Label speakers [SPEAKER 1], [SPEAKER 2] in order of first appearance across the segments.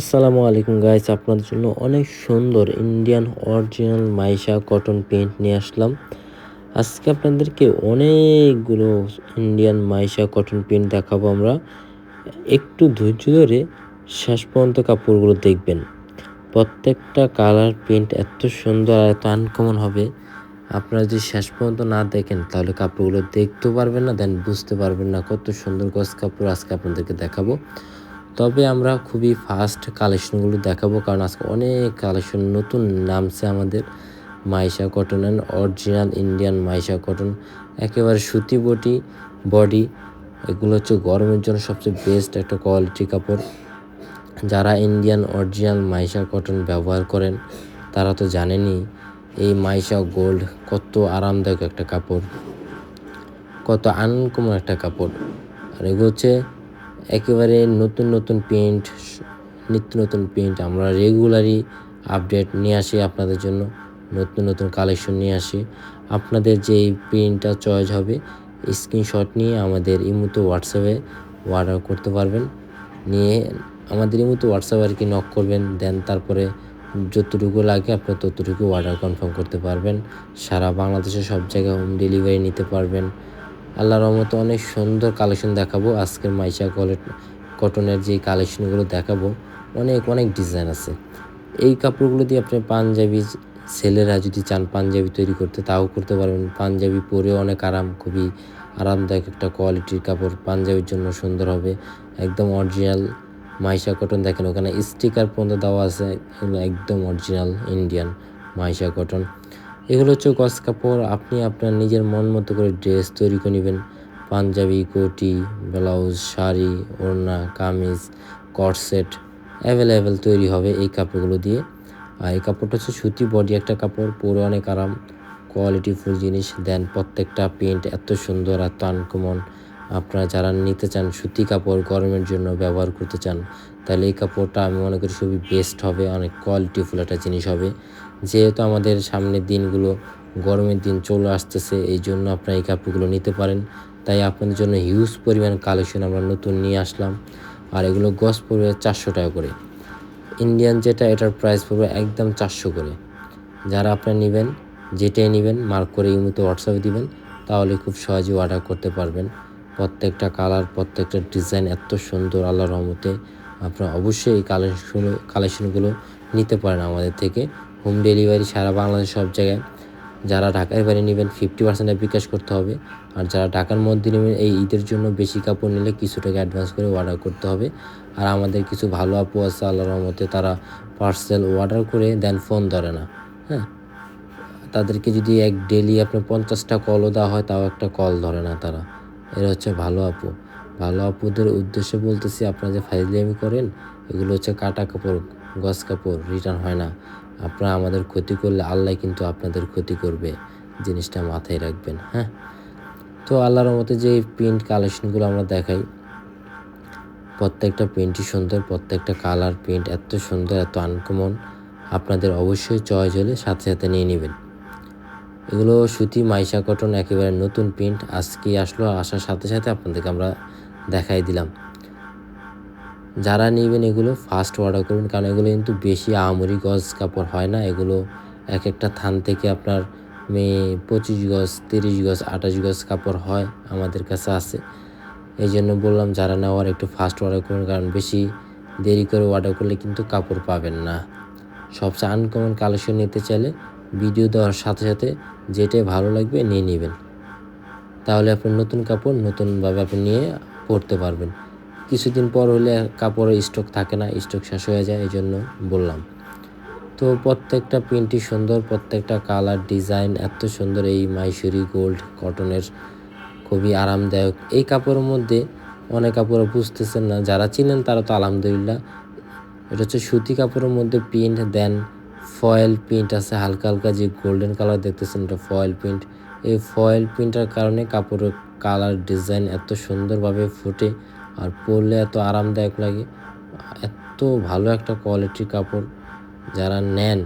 [SPEAKER 1] আসসালামু আলাইকুম গাইস, আপনাদের জন্য অনেক সুন্দর Indian original Maisha cotton pant নিয়ে আসলাম। আজকে আপনাদেরকে অনেকগুলো ইন্ডিয়ান মাইশা কটন পেন্ট দেখাবো আমরা। একটু ধৈর্য ধরে শেষ পর্যন্ত কাপড়গুলো দেখবেন। প্রত্যেকটা কালার পেন্ট এত সুন্দর আর এত আনকমন হবে। আপনারা যদি শেষ পর্যন্ত না দেখেন, তাহলে কাপড়গুলো দেখতেও পারবেন না দেন বুঝতে পারবেন না কত সুন্দর গছ কাপড় আজকে আপনাদেরকে দেখাবো। তবে আমরা খুবই ফাস্ট কালেকশনগুলো দেখাবো, কারণ আজকে অনেক কালেকশন নতুন নামছে আমাদের। Maisha cotton and original Indian Maisha cotton. একেবারে সুতি বটি বডি এগুলো হচ্ছে গরমের জন্য সবচেয়ে বেস্ট একটা কোয়ালিটি কাপড়। যারা ইন্ডিয়ান অরিজিনাল মাইশা কটন ব্যবহার করেন, তারা তো জানেনই এই মাইশা গোল্ড কত আরামদায়ক একটা কাপড়, কত আনকমন একটা কাপড়। আর এগুলো হচ্ছে একেবারে নতুন নতুন পেন্ট নিত্য নতুন প্রিন্ট আমরা রেগুলারই আপডেট নিয়ে আসি আপনাদের জন্য, নতুন নতুন কালেকশন নিয়ে আসি। আপনাদের যে এই প্রিন্টটা চয়েস হবে স্ক্রিনশট নিয়ে আমাদের ইমুতো হোয়াটসঅ্যাপে অর্ডার করতে পারবেন। নিয়ে আমাদের ইমুতো হোয়াটসঅ্যাপ আর কি নক করবেন দেন তারপরে যতটুকু লাগে আপনি ততটুকু অর্ডার কনফার্ম করতে পারবেন। সারা বাংলাদেশের সব জায়গায় হোম ডেলিভারি নিতে পারবেন। আল্লাহ রহমতে অনেক সুন্দর কালেকশন দেখাবো। আজকের মাইশা কলেট কটনের যে কালেকশনগুলো দেখাবো, অনেক অনেক ডিজাইন আছে। এই কাপড়গুলো দিয়ে আপনি পাঞ্জাবি ছেলেরা যদি চান পাঞ্জাবি তৈরি করতে, তাও করতে পারবেন। পাঞ্জাবি পরেও অনেক আরাম, খুবই আরামদায়ক একটা কোয়ালিটির কাপড় পাঞ্জাবির জন্য সুন্দর হবে। একদম অরিজিনাল মাইশা কটন দেখেন, ওখানে স্টিকার পর্যন্ত দেওয়া আছে, একদম অরিজিনাল ইন্ডিয়ান মাইশা কটন এগুলো হচ্ছে গস কাপড়। আপনি আপনার নিজের মন মতো করে ড্রেস তৈরি করে নেবেন। পাঞ্জাবি, কোটি, ব্লাউজ, শাড়ি, ওড়না, কামিজ কটসেট অ্যাভেলেবেল তৈরি হবে এই কাপড়গুলো দিয়ে। আর এই কাপড়টা হচ্ছে সুতি বডি একটা কাপড়, পরে অনেক আরাম কোয়ালিটিফুল জিনিস। দেন প্রত্যেকটা প্রিন্ট এত সুন্দর এত আনকমন আপনারা যারা নিতে চান সুতি কাপড় গরমের জন্য ব্যবহার করতে চান, তাহলে এই কাপড়টা আমি মনে করি খুবই বেস্ট হবে, অনেক কোয়ালিটিফুল একটা জিনিস হবে। যেহেতু আমাদের সামনের দিনগুলো গরমের দিন চলে আসতেছে, এই জন্য আপনারা এই কাপড়গুলো নিতে পারেন। তাই আপনাদের জন্য হিউজ পরিমাণ কালেকশন আমরা নতুন নিয়ে আসলাম। আর এগুলো গস পড়বে চারশো টাকা করে। ইন্ডিয়ান যেটা, এটার প্রাইস পড়বে একদম চারশো করে। যারা আপনারা নেবেন, যেটাই নেবেন মার্ক করে এই মতো হোয়াটসঅ্যাপে দিবেন, তাহলে খুব সহজে অর্ডার করতে পারবেন। প্রত্যেকটা কালার প্রত্যেকটা ডিজাইন এত সুন্দর আল্লাহ রহমতে। আপনারা অবশ্যই এই কালেকশন কালেকশনগুলো নিতে পারেন আমাদের থেকে। হোম ডেলিভারি সারা বাংলাদেশ সব জায়গায়। যারা ঢাকায় বাড়ি নেবেন ফিফটি পার্সেন্টে বিকাশ করতে হবে। আর যারা ঢাকার মধ্যে নেবেন, এই ঈদের জন্য বেশি কাপড় নিলে কিছু টাকা অ্যাডভান্স করে অর্ডার করতে হবে। আর আমাদের কিছু ভালো আপু আছে, আল্লাহর রহমতে তারা পার্সেল অর্ডার করে দেন ফোন ধরে না। হ্যাঁ? তাদেরকে যদি এক ডেলি আপনার পঞ্চাশটা কলও দেওয়া হয়, তাও একটা কল ধরে না তারা। এরা হচ্ছে ভালো আপু। ভালো আপুদের উদ্দেশ্যে বলতেছি, আপনারা যে ফাইজলামি করেন, এগুলো হচ্ছে কাটা কাপড় গস কাপড় রিটার্ন হয় না। আপনারা আমাদের ক্ষতি করলে আল্লাহ কিন্তু আপনাদের ক্ষতি করবে, জিনিসটা মাথায় রাখবেন হ্যাঁ? তো আল্লাহর মতে যে প্রিন্ট কালেকশনগুলো আমরা দেখাই, প্রত্যেকটা প্রিন্টই সুন্দর, প্রত্যেকটা কালার প্রিন্ট এত সুন্দর, এত আনকমন আপনাদের অবশ্যই চয়েস হলে সাথে সাথে নিয়ে নেবেন। এগুলো সুতি মাইশা কটন একেবারে নতুন প্রিন্ট আজকে আসলো, আসার সাথে সাথে আপনাদেরকে আমরা দেখাই দিলাম। যারা নেবেন এগুলো ফার্স্ট অর্ডার করবেন কারণ এগুলো কিন্তু বেশি আমরি গজ কাপড় হয় না। এগুলো এক একটা থান থেকে আপনার মেয়ে পঁচিশ গজ, তিরিশ গজ, আঠাশ গজ কাপড় হয় আমাদের কাছে আছে। এই জন্য বললাম যারা নেওয়ার একটু ফাস্ট অর্ডার করুন, কারণ বেশি দেরি করে অর্ডার করলে কিন্তু কাপড় পাবেন না। সবচেয়ে আনকমন কালেকশন নিতে চাইলে ভিডিও দেওয়ার সাথে সাথে যেটাই ভালো লাগবে নিয়ে নেবেন। তাহলে আপনি নতুন কাপড় নতুনভাবে আপনি নিয়ে পরতে পারবেন। কিছুদিন পর হলে কাপড়ের স্টক থাকে না স্টক শেষ হয়ে যায় এই জন্য বললাম। তো প্রত্যেকটা প্রিন্টই সুন্দর, প্রত্যেকটা কালার ডিজাইন এত সুন্দর, এই মাইসুরি গোল্ড কটনের খুবই আরামদায়ক। এই কাপড়ের মধ্যে অনেক কাপড় বুঝতেছেন না, যারা চিনেন তারা তো আলহামদুলিল্লাহ। এটা হচ্ছে সুতি কাপড়ের মধ্যে প্রিন্ট দেন ফয়েল প্রিন্ট আছে, হালকা হালকা যে গোল্ডেন কালার দেখতেছেন, এটা ফয়েল প্রিন্ট এই ফয়েল প্রিন্টার কারণে কাপড়ের কালার ডিজাইন এত সুন্দরভাবে ফুটে আর পরলে এত আরামদায়ক লাগে। এত ভালো একটা কোয়ালিটির কাপড় যারা নেন,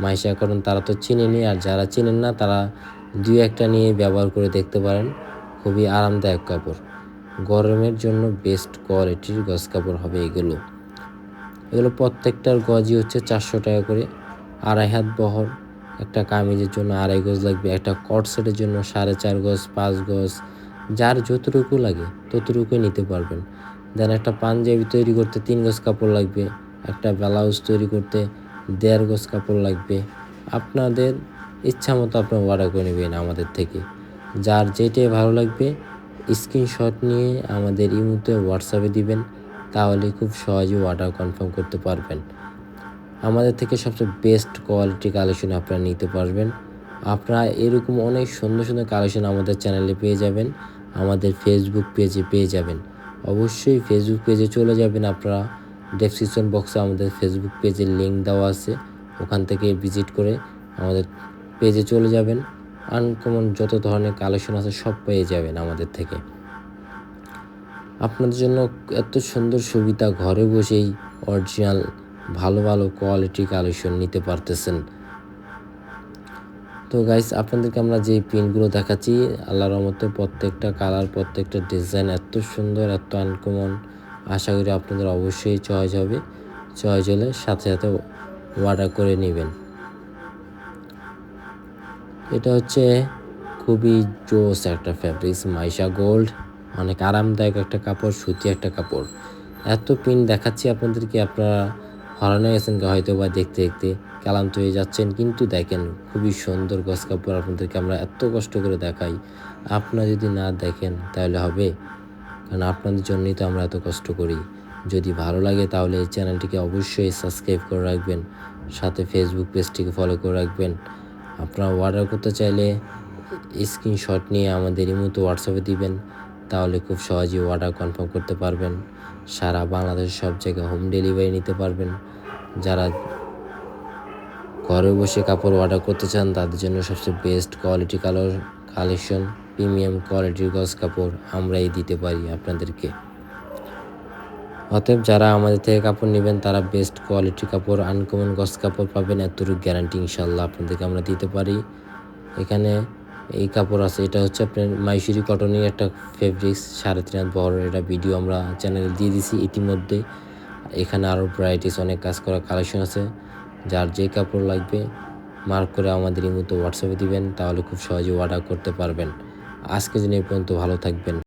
[SPEAKER 1] মাইশা করেন, তারা তো চিনেনি আর যারা চিনেন না, তারা দুই একটা নিয়ে ব্যবহার করে দেখতে পারেন। খুবই আরামদায়ক কাপড়। গরমের জন্য বেস্ট কোয়ালিটির গজ কাপড় হবে এগুলো। এগুলো প্রত্যেকটার গজই হচ্ছে চারশো টাকা করে। আড়াই হাত বহর, একটা কামিজের জন্য আড়াই গজ লাগবে, একটা কট সেটের জন্য সাড়ে চার গজ, পাঁচ গজ যার যতটুকু লাগে ততটুকুই নিতে পারবেন। দেন একটা পাঞ্জাবি তৈরি করতে তিন গজ কাপড় লাগবে, একটা ব্লাউজ তৈরি করতে দেড় গজ কাপড় লাগবে। আপনাদের ইচ্ছা মতো আপনার অর্ডার করে নেবেন আমাদের থেকে। যার যেটাই ভালো লাগবে স্ক্রিনশট নিয়ে আমাদের ইমুতে হোয়াটসঅ্যাপে দিবেন, তাহলে খুব সহজে অর্ডার কনফার্ম করতে পারবেন। আমাদের থেকে সবচেয়ে বেস্ট কোয়ালিটি কালেকশন আপনারা নিতে পারবেন। আপনারা এরকম অনেক সুন্দর সুন্দর কালেকশন আমাদের চ্যানেলে পেয়ে যাবেন। আমাদের ফেসবুক পেজে পেয়ে যাবেন। অবশ্যই ফেসবুক পেজে চলে যাবেন আপনারা। ডেসক্রিপশন বক্সে আমাদের ফেসবুক পেজের লিঙ্ক দেওয়া আছে। ওখান থেকে ভিজিট করে আমাদের পেজে চলে যাবেন। আনকমন যত ধরনের কালেকশন আছে সব পেয়ে যাবেন আমাদের থেকে। আপনাদের জন্য এত সুন্দর সুবিধা ঘরে বসেই অরিজিনাল ভালো ভালো কোয়ালিটি কালেকশন নিতে পারতেছেন। তো গাইস আপনাদেরকে আমরা যে পিনগুলো দেখাচ্ছি, আল্লাহর রহমতে প্রত্যেকটা কালার প্রত্যেকটা ডিজাইন এত সুন্দর, এত আনকমন আশা করি আপনাদের অবশ্যই চয়েস হবে। চয়েস হলে সাথে সাথে অর্ডার করে নেবেন। এটা হচ্ছে খুবই জোস একটা ফ্যাব্রিক্স মাইশা গোল্ড অনেক আরামদায়ক একটা কাপড়, সুতি একটা কাপড়। এত পিন দেখাচ্ছি আপনাদেরকে, আপনারা হরানো গেছেন হয়তো বা দেখতে দেখতে ক্লান্ত হয়ে যাচ্ছেন, কিন্তু দেখেন খুবই সুন্দর গস কাপড় আপনাদেরকে আমরা এত কষ্ট করে দেখাই। আপনারা যদি না দেখেন তাহলে হবে, কারণ আপনাদের জন্যই তো আমরা এত কষ্ট করি। যদি ভালো লাগে তাহলে এই চ্যানেলটিকে অবশ্যই সাবস্ক্রাইব করে রাখবেন, সাথে ফেসবুক পেজটিকে ফলো করে রাখবেন। আপনারা অর্ডার করতে চাইলে স্ক্রিনশট নিয়ে আমাদের মতো হোয়াটসঅ্যাপে দিবেন। তাহলে খুব সহজেই অর্ডার কনফার্ম করতে পারবেন। সারা বাংলাদেশ সব জায়গায় হোম ডেলিভারি নিতে পারবেন। যারা ঘরে বসে কাপড় অর্ডার করতে চান, তাদের জন্য সবচেয়ে best quality colour collection premium কোয়ালিটির গজ কাপড় আমরাই দিতে পারি আপনাদেরকে। অতএব যারা আমাদের থেকে কাপড় নেবেন, তারা বেস্ট কোয়ালিটি কাপড় আনকমন গজ কাপড় পাবেন। এতটুকু গ্যারান্টি ইনশাল্লাহ আপনাদেরকে আমরা দিতে পারি। এখানে এই কাপড় আছে। এটা হচ্ছে আপনার মাইসুরি কটনের একটা ফেব্রিক্স সাড়ে তিন হাত বহরের এটা ভিডিও আমরা চ্যানেলে দিয়ে দিছি ইতিমধ্যে। এখানে আরও ভ্যারাইটিস অনেক কাজ করা কালেকশন আছে। যার যে কাপড় লাগবে মার্ক করে আমাদের এই মতো হোয়াটসঅ্যাপে দিবেন, তাহলে খুব সহজে অর্ডার করতে পারবেন। আজকে দিন এই পর্যন্ত, ভালো থাকবেন।